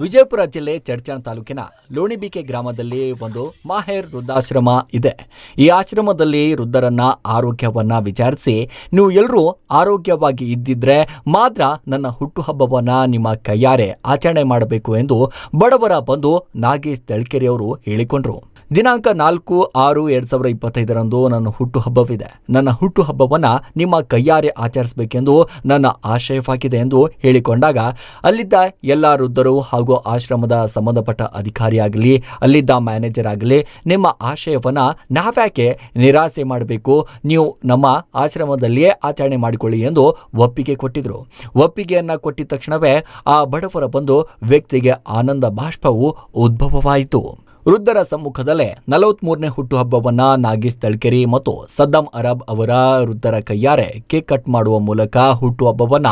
ವಿಜಯಪುರ ಜಿಲ್ಲೆ ಚಡ್ಚಣ ತಾಲೂಕಿನ ಲೋಣಿಬಿಕೆ ಗ್ರಾಮದಲ್ಲಿ ಒಂದು ಮಾಹೇರ್ ವೃದ್ಧಾಶ್ರಮ ಇದೆ. ಈ ಆಶ್ರಮದಲ್ಲಿ ವೃದ್ಧರನ್ನ ಆರೋಗ್ಯವನ್ನ ವಿಚಾರಿಸಿ, ನೀವು ಎಲ್ಲರೂ ಆರೋಗ್ಯವಾಗಿ ಇದ್ದಿದ್ರೆ ಮಾತ್ರ ನನ್ನ ಹುಟ್ಟುಹಬ್ಬವನ್ನ ನಿಮ್ಮ ಕೈಯಾರೆ ಆಚರಣೆ ಮಾಡಬೇಕು ಎಂದು ಬಡವರ ಬಂಧು ನಾಗೇಶ್ ತಳ್ಕೆರೆ ಅವರು ಹೇಳಿಕೊಂಡ್ರು. ದಿನಾಂಕ ನಾಲ್ಕು ಆರು ಎರಡು ಸಾವಿರದ ಇಪ್ಪತ್ತೈದರಂದು ನನ್ನ ಹುಟ್ಟುಹಬ್ಬವಿದೆ. ನನ್ನ ಹುಟ್ಟುಹಬ್ಬವನ್ನು ನಿಮ್ಮ ಕೈಯಾರೆ ಆಚರಿಸಬೇಕೆಂದು ನನ್ನ ಆಶಯವಾಗಿದೆ ಎಂದು ಹೇಳಿಕೊಂಡಾಗ, ಅಲ್ಲಿದ್ದ ಎಲ್ಲ ವೃದ್ಧರು ಹಾಗೂ ಆಶ್ರಮದ ಸಂಬಂಧಪಟ್ಟ ಅಧಿಕಾರಿಯಾಗಲಿ ಅಲ್ಲಿದ್ದ ಮ್ಯಾನೇಜರ್ ಆಗಲಿ, ನಿಮ್ಮ ಆಶಯವನ್ನು ನಾವ್ಯಾಕೆ ನಿರಾಸೆ ಮಾಡಬೇಕು? ನೀವು ನಮ್ಮ ಆಶ್ರಮದಲ್ಲಿಯೇ ಆಚರಣೆ ಮಾಡಿಕೊಳ್ಳಿ ಎಂದು ಒಪ್ಪಿಗೆ ಕೊಟ್ಟಿದ್ರು. ಒಪ್ಪಿಗೆಯನ್ನು ಕೊಟ್ಟಿದ್ದ ತಕ್ಷಣವೇ ಆ ಬಡವರ ಬಂದು ವ್ಯಕ್ತಿಗೆ ಆನಂದ ಬಾಷ್ಪವು ಉದ್ಭವವಾಯಿತು. ವೃದ್ಧರ ಸಮ್ಮುಖದಲ್ಲೇ ನಲವತ್ಮೂರನೇ ಹುಟ್ಟುಹಬ್ಬವನ್ನ ನಾಗೇಶ್ ತಳ್ಕೆರಿ ಮತ್ತು ಸದ್ದಂ ಅರಬ್ ಅವರ ವೃದ್ಧರ ಕೈಯಾರೆ ಕೇಕ್ ಕಟ್ ಮಾಡುವ ಮೂಲಕ ಹುಟ್ಟುಹಬ್ಬವನ್ನ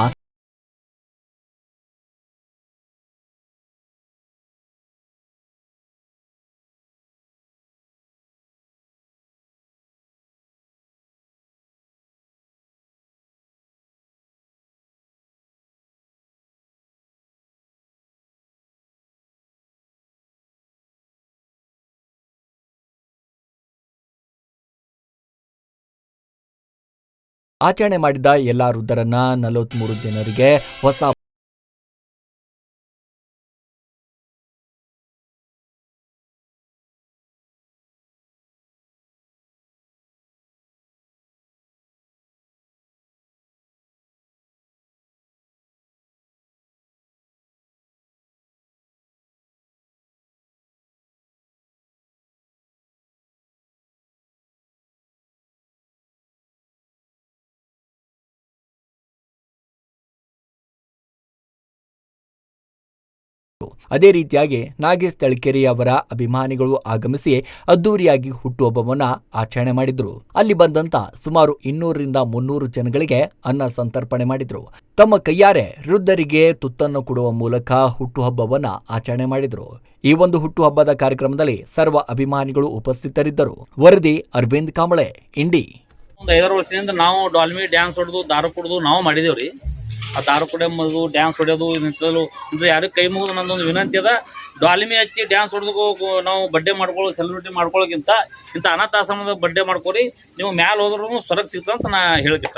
ಆಚರಣೆ ಮಾಡಿದ ಎಲ್ಲಾ ವೃದ್ಧರನ್ನ ನಲವತ್ಮೂರು ಜನರಿಗೆ ಹೊಸ ಅದೇ ರೀತಿಯಾಗಿ ನಾಗೇಶ್ ತಳ್ಕೆರೆ ಅವರ ಅಭಿಮಾನಿಗಳು ಆಗಮಿಸಿ ಅದ್ದೂರಿಯಾಗಿ ಹುಟ್ಟುಹಬ್ಬವನ್ನ ಆಚರಣೆ ಮಾಡಿದ್ರು. ಅಲ್ಲಿ ಬಂದಂತ ಸುಮಾರು ಇನ್ನೂರರಿಂದ ಮುನ್ನೂರು ಜನಗಳಿಗೆ ಅನ್ನ ಸಂತರ್ಪಣೆ ಮಾಡಿದ್ರು. ತಮ್ಮ ಕೈಯಾರೆ ವೃದ್ಧರಿಗೆ ತುತ್ತನ್ನು ಕೊಡುವ ಮೂಲಕ ಹುಟ್ಟುಹಬ್ಬವನ್ನ ಆಚರಣೆ ಮಾಡಿದ್ರು. ಈ ಒಂದು ಹುಟ್ಟುಹಬ್ಬದ ಕಾರ್ಯಕ್ರಮದಲ್ಲಿ ಸರ್ವ ಅಭಿಮಾನಿಗಳು ಉಪಸ್ಥಿತರಿದ್ದರು. ವರದಿ ಅರವಿಂದ್ ಕಾಂಬಳೆ, ಇಂಡಿ. ಒಂದು ಐದಾರು ವರ್ಷದಿಂದ ನಾವು ಡಾಲ್ಮಿ ಡ್ಯಾನ್ಸ್ ಹೊಡೆದು, ದಾರ ಕುಡಿದು ನಾವು ಮಾಡಿದೇವ್ರಿ. ಆ ದಾರು ಕುಡಿಯೋದು ಡ್ಯಾನ್ಸ್ ಹೊಡೆಯೋದು ಇಂಥದ್ದು ಇಂಥ ಯಾರು ಕೈ ಮುಗಿದು ನಂದೊಂದು ವಿನಂತಿ ಅದ. ಡಾಲಿಮಿ ಹಚ್ಚಿ ಡ್ಯಾನ್ಸ್ ಹೊಡೆದು ನಾವು ಬಡ್ಡೆ ಮಾಡ್ಕೊಳ್ಳೋ ಸೆಲೆಬ್ರಿಟಿ ಮಾಡ್ಕೊಳ್ಳೋಕ್ಕಿಂತ ಇಂಥ ಅನಾಥಾಶ್ರಮದ ಬಡ್ಡೆ ಮಾಡ್ಕೊರಿ, ನೀವು ಮ್ಯಾಲೆ ಹೋದ್ರೂ ಸ್ವರ್ಗ ಸಿಗ್ತಂತ ನಾ ಹೇಳಕ್ಕೆ